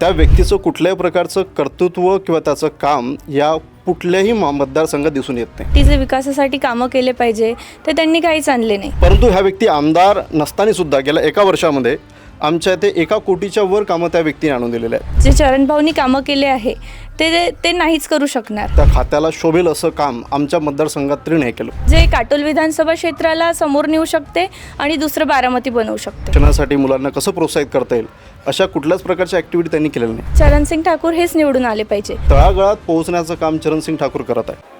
त्या व्यक्तीचं कुठल्याही प्रकारचं कर्तृत्व किंवा त्याचं काम या कुठल्याही मतदारसंघात दिसून येत नाही. तिचे विकासासाठी कामं केले पाहिजे ते त्यांनी काहीच आणले नाही. परंतु ह्या व्यक्ती आमदार नसताना सुद्धा गेल्या एका वर्षामध्ये आमच्या इथे एका कोटीच्या वर कामं त्या व्यक्तीने आणून दिलेले आहेत. जे चरणभाऊनी कामं केले आहे ते ते नाहीच करू शकणार. त्या खात्याला शोभेल असं काम आमच्या मतदारसंघात तरी नाही केलं. जे काटोल विधानसभा क्षेत्राला समोर नेऊ शकते आणि दुसरं बारामती बनवू शकते. शिक्षणासाठी मुलांना कसं प्रोत्साहित करता येईल अशा कुठल्याच प्रकारच्या ॲक्टिव्हिटी त्यांनी केलेल्या नाही. चरणसिंग ठाकूर हेच निवडून आले पाहिजे. तळागाळात पोहोचण्याचं काम चरणसिंग ठाकूर करत आहे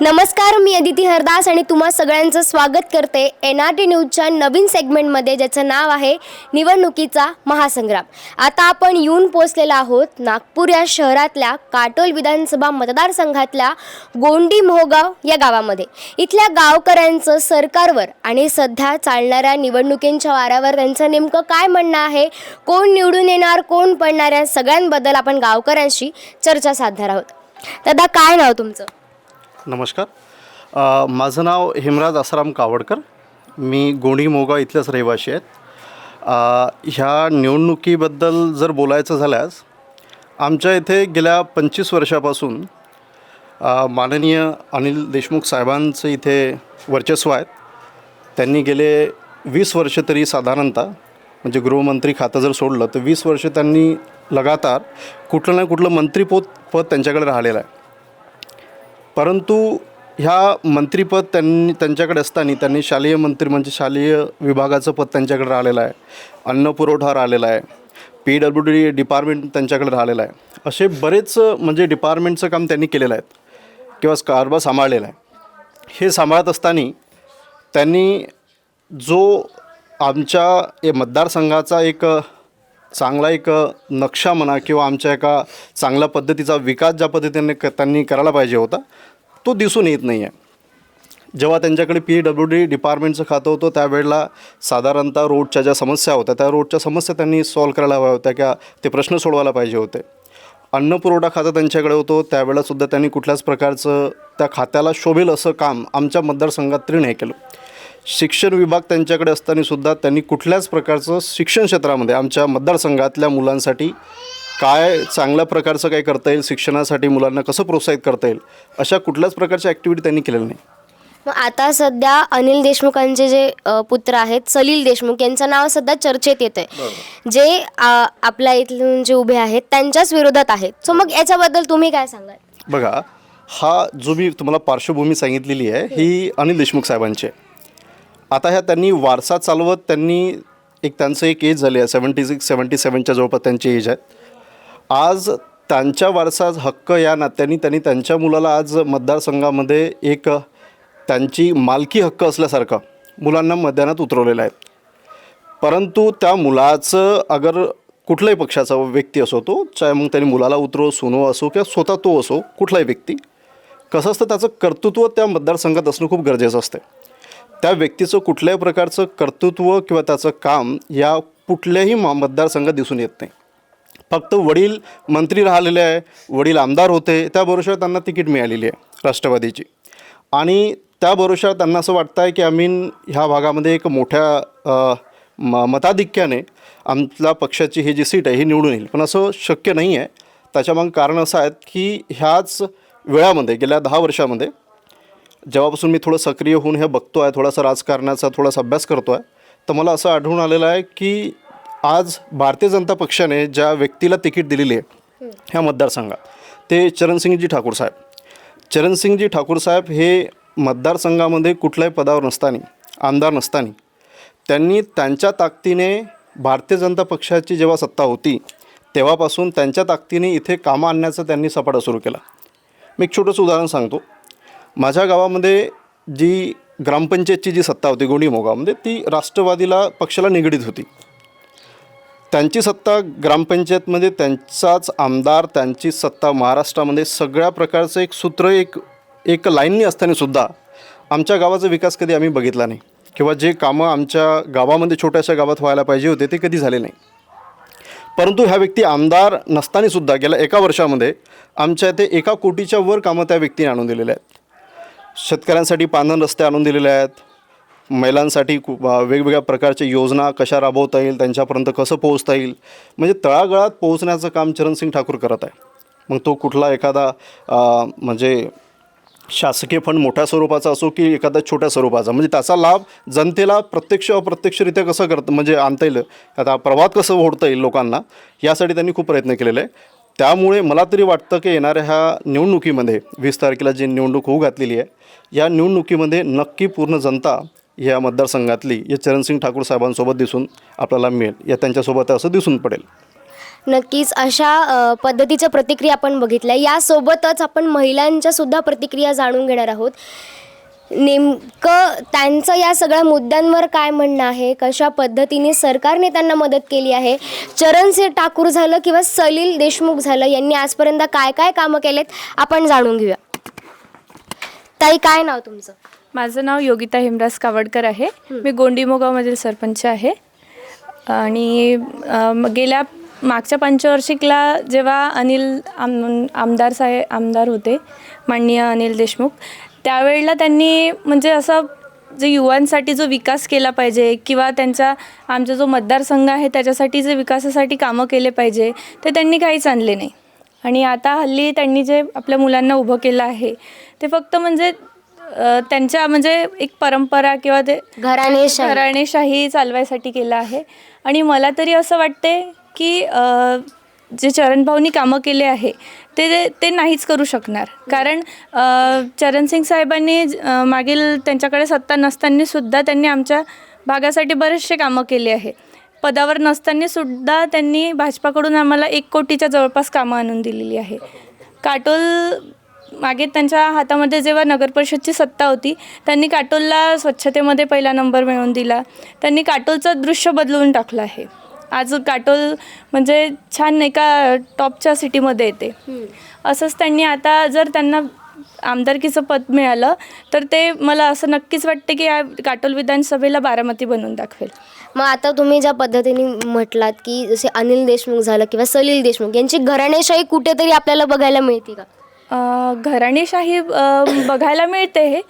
नमस्कार मी अदिती हरदास आणि तुम्हा सगळ्यांचं स्वागत करते एन आर टी न्यूजच्या नवीन सेगमेंटमध्ये ज्याचं नाव आहे निवडणुकीचा महासंग्राम. आता आपण येऊन पोचलेला आहोत नागपूर या शहरातल्या काटोल विधानसभा मतदारसंघातल्या गोंडी मोहगाव या गावामध्ये. इथल्या गावकऱ्यांचं सरकारवर आणि सध्या चालणाऱ्या निवडणुकींच्या वाऱ्यावर त्यांचं नेमकं काय म्हणणं आहे कोण निवडून येणार कोण पडणार या सगळ्यांबद्दल आपण गावकऱ्यांशी चर्चा साधणार आहोत. दादा काय नाव तुमचं? नमस्कार. माझं नाव हेमराज आसाराम कावडकर. मी गोंडी मोगाव इथल्याच रहिवासी आहेत ह्या निवडणुकीबद्दल जर बोलायचं झाल्यास आमच्या इथे गेल्या पंचवीस वर्षापासून माननीय अनिल देशमुख साहेबांचं इथे वर्चस्व आहेत त्यांनी गेले वीस वर्ष तरी साधारणतः म्हणजे गृहमंत्री खातं जर सोडलं तर वीस वर्ष त्यांनी लगातार कुठलं ना कुठलं मंत्रीपद पद त्यांच्याकडे राहिलेलं आहे. परंतु ह्या मंत्रीपद त्यांनी त्यांच्याकडे असताना त्यांनी शालेय मंत्री म्हणजे शालेय विभागाचं पद त्यांच्याकडे राहिलेलं आहे. अन्न पुरवठा राहिलेला आहे. पी डब्ल्यू डी डिपार्टमेंट त्यांच्याकडे राहिलेलं आहे. असे बरेच म्हणजे डिपार्टमेंटचं काम त्यांनी केलेलं आहे. किंवा कारभार सांभाळलेला आहे. हे सांभाळत असताना त्यांनी जो आमच्या मतदारसंघाचा एक चांगला एक नक्षा म्हणा किंवा आमच्या एका चांगल्या पद्धतीचा विकास ज्या पद्धतीने क त्यांनी करायला पाहिजे होता तो दिसून येत नाही आहे जेव्हा त्यांच्याकडे पी डब्ल्यू डी डिपार्टमेंटचं खातं होतं त्यावेळेला साधारणतः रोडच्या ज्या समस्या होत्या त्या रोडच्या समस्या त्यांनी सॉल्व करायला हव्या होत्या किंवा ते प्रश्न सोडवायला पाहिजे होते. अन्न पुरवठा खातं त्यांच्याकडे होतं त्यावेळेलासुद्धा त्यांनी कुठल्याच प्रकारचं त्या खात्याला शोभेल असं काम आमच्या मतदारसंघात तरी नाही केलं. शिक्षण विभाग त्यांच्याकडे असताना सुद्धा त्यांनी कुठल्याच प्रकारचं शिक्षण क्षेत्रामध्ये आमच्या मतदारसंघातल्या मुलांसाठी काय चांगल्या प्रकारचं काय करता येईल शिक्षणासाठी मुलांना कसं प्रोत्साहित करता येईल अशा कुठल्याच प्रकारच्या ॲक्टिव्हिटी त्यांनी केलेल्या नाही. मग आता सध्या अनिल देशमुखांचे जे अ, पुत्र आहेत सलील देशमुख यांचं नाव सध्या चर्चेत येत आहे जे आपल्या इथून जे उभे आहेत त्यांच्याच विरोधात आहेत. सो मग याच्याबद्दल तुम्ही काय सांगाल? बघा हा जो मी तुम्हाला पार्श्वभूमी सांगितलेली आहे ही अनिल देशमुख साहेबांची आहे. आता ह्या त्यांनी वारसा चालवत त्यांनी एक त्यांचं एक एज झाली आहे सेवन्टी सिक्स सेवन्टी सेवनच्या जवळपास त्यांची एज आहे. आज त्यांच्या वारसा हक्क या नात्याने त्यांनी त्यांच्या मुलाला आज मतदारसंघामध्ये एक त्यांची मालकी हक्क असल्यासारखं मुलांना मध्यानात उतरवलेलं आहे. परंतु त्या मुलाचं अगर कुठल्याही पक्षाचा व्यक्ती असो तो चाहे मग त्यांनी मुलाला उतरो सुनो असो किंवा स्वतः तो असो कुठलाही व्यक्ती कसं असतं त्याचं कर्तृत्व त्या मतदारसंघात असणं खूप गरजेचं असतं. त्या व्यक्तीचं कुठल्याही प्रकारचं कर्तृत्व किंवा त्याचं काम या कुठल्याही म मतदारसंघात दिसून येत नाही. फक्त वडील मंत्री राहिलेले आहे वडील आमदार होते त्या भरोशावर त्यांना तिकीट मिळालेली आहे राष्ट्रवादीची. आणि त्या भरोशावर त्यांना असं वाटतं आहे की आम्ही ह्या भागामध्ये एक मोठ्या म मताधिक्याने आमच्या पक्षाची ही जी सीट आहे ही निवडून येईल. पण असं शक्य नाही आहे त्याच्यामागं कारण असं आहेत की ह्याच वेळामध्ये गेल्या दहा वर्षामध्ये जेव्हापासून मी थोडं सक्रिय होऊन हे बघतो आहे थोडासा राजकारणाचा थोडासा अभ्यास करतो आहे तर मला असं आढळून आलेलं आहे की आज भारतीय जनता पक्षाने ज्या व्यक्तीला तिकीट दिलेली आहे ह्या मतदारसंघात ते चरणसिंगजी ठाकूर साहेब. चरणसिंगजी ठाकूर साहेब हे मतदारसंघामध्ये कुठल्याही पदावर नसताना आमदार नसताना त्यांनी त्यांच्या ताकदीने भारतीय जनता पक्षाची जेव्हा सत्ता होती तेव्हापासून त्यांच्या ताकदीने इथे कामं आणण्याचा त्यांनी सपाटा सुरू केला. मी एक छोटंसं उदाहरण सांगतो. माझ्या गावामध्ये जी ग्रामपंचायतची जी सत्ता होती गोंडी ती राष्ट्रवादीला पक्षाला निगडीत होती. त्यांची सत्ता ग्रामपंचायतमध्ये त्यांचाच आमदार त्यांची सत्ता महाराष्ट्रामध्ये सगळ्या प्रकारचं एक सूत्र एक एक लाईननी असतानासुद्धा आमच्या गावाचा विकास कधी आम्ही बघितला नाही. किंवा जे कामं आमच्या गावामध्ये छोट्याशा गावात व्हायला पाहिजे होते ते कधी झाले नाही. परंतु ह्या व्यक्ती आमदार नसतानासुद्धा गेल्या एका वर्षामध्ये आमच्या इथे एका कोटीच्या वर कामं त्या व्यक्तीने आणून दिलेल्या आहेत. शेतकऱ्यांसाठी पांधन रस्ते आणून दिलेले आहेत. महिलांसाठी खूप वेगवेगळ्या प्रकारच्या योजना कशा राबवता येईल त्यांच्यापर्यंत कसं पोहोचता येईल? म्हणजे तळागळात पोहोचण्याचं काम चरणसिंग ठाकूर करत आहे. मग तो कुठला एखादा म्हणजे शासकीय फंड मोठ्या स्वरूपाचा असो की एखादा छोट्या स्वरूपाचा? म्हणजे त्याचा लाभ जनतेला प्रत्यक्ष अप्रत्यक्षरित्या कसं करतं म्हणजे आणता येईल? आता प्रवाद कसं ओढता येईल लोकांना? यासाठी त्यांनी खूप प्रयत्न केलेले आहे त्यामुळे मला तरी वाटतं की येणाऱ्या ह्या निवडणुकीमध्ये वीस तारखेला जी निवडणूक होऊ घातलेली आहे या निवडणुकीमध्ये नक्की पूर्ण जनता या मतदारसंघातली या चरणसिंग ठाकूर साहेबांसोबत दिसून आपल्याला मिळेल. या त्यांच्यासोबत असं दिसून पडेल. नक्कीच अशा पद्धतीच्या प्रतिक्रिया आपण बघितल्या. यासोबतच आपण महिलांच्या सुद्धा प्रतिक्रिया जाणून घेणार आहोत. नेमकं त्यांचं या सगळ्या मुद्द्यांवर काय म्हणणं आहे? कशा पद्धतीने सरकारने त्यांना मदत केली आहे? चरणसिंह ठाकूर झालं किंवा सलील देशमुख झालं यांनी आजपर्यंत काय काय कामं केलेत? आपण जाणून घेऊया. ताई काय नाव तुमचं? माझं नाव योगिता हिमराज कावडकर आहे. मी गोंडीमोगावमधील सरपंच आहे. आणि अम, गेल्या मागच्या पंचवार्षिकला जेव्हा अनिल आम आमदार साहेब आमदार होते माननीय अनिल देशमुख त्यावेळेला त्यांनी म्हणजे असं जे युवांसाठी जो विकास केला पाहिजे किंवा त्यांचा आमचा जो मतदारसंघ आहे त्याच्यासाठी जे विकासासाठी कामं केले पाहिजे ते त्यांनी काहीच आणले नाही. आणि आता हल्ली त्यांनी जे आपल्या मुलांना उभं केलं आहे ते फक्त म्हणजे त्यांच्या म्हणजे एक परंपरा किंवा ते घराणेशाही. घराणेशाही चालवायसाठी केलं आहे. आणि मला तरी असं वाटते की जे चरणभाऊनी कामं केले आहे ते ते नाहीच करू शकणार. कारण चरणसिंग साहेबांनी मागील त्यांच्याकडे सत्ता नसताना सुद्धा त्यांनी आमच्या भागासाठी बरेचसे कामं केले आहे. पदावर नसताना सुद्धा त्यांनी भाजपाकडून आम्हाला एक कोटीच्या जवळपास कामं आणून दिलेली आहे काटोल मागे त्यांच्या हातामध्ये जेव्हा नगर परिषदची सत्ता होती त्यांनी काटोलला स्वच्छतेमध्ये पहिला नंबर मिळवून दिला. त्यांनी काटोलचं दृश्य बदलवून टाकलं आहे. आज काटोल म्हणजे छान एका टॉपच्या सिटीमध्ये येते. असंच त्यांनी आता जर त्यांना आमदारकीचं पद मिळालं तर ते मला असं नक्कीच वाटते की या काटोल विधानसभेला बारामती बनवून दाखवेल. मग आता तुम्ही ज्या पद्धतीने म्हटलात की जसे अनिल देशमुख झालं किंवा सलील देशमुख यांची घराणेशाही कुठेतरी आपल्याला बघायला मिळते का? अ, घराणेशाही अ, बघायला मिळते हे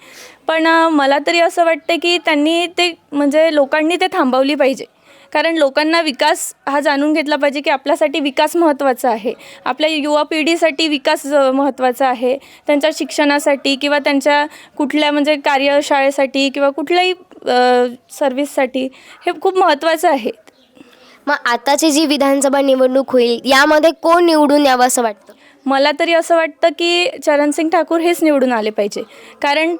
पण अ, मला तरी असं वाटते की त्यांनी ते म्हणजे लोकांनी ते थांबवली पाहिजे. कारण लोकांना विकास हा जाणून घेतला पाहिजे की आपल्यासाठी विकास महत्त्वाचा आहे. आपल्या युवा पिढीसाठी विकास महत्त्वाचा आहे. त्यांच्या शिक्षणासाठी किंवा त्यांच्या कुठल्या म्हणजे कार्यशाळेसाठी किंवा कुठल्याही सर्व्हिससाठी हे खूप महत्त्वाचं आहे. मग आताची जी विधानसभा निवडणूक होईल यामध्ये कोण निवडून यावं असं वाटतं? मला तरी असं वाटतं की चरणसिंग ठाकूर हेच निवडून आले पाहिजे. कारण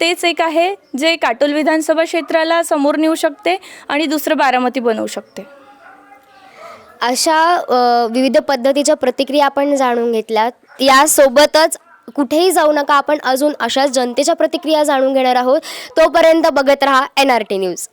तेच एक आहे जे काटोल विधानसभा क्षेत्राला समोर नेऊ शकते आणि दुसरं बारामती बनवू शकते. अशा विविध पद्धतीच्या प्रतिक्रिया आपण जाणून घेतल्या. यासोबतच कुठेही जाऊ नका आपण अजून अशाच जनतेच्या प्रतिक्रिया जाणून घेणार आहोत. तोपर्यंत बघत राहा एन आर टी न्यूज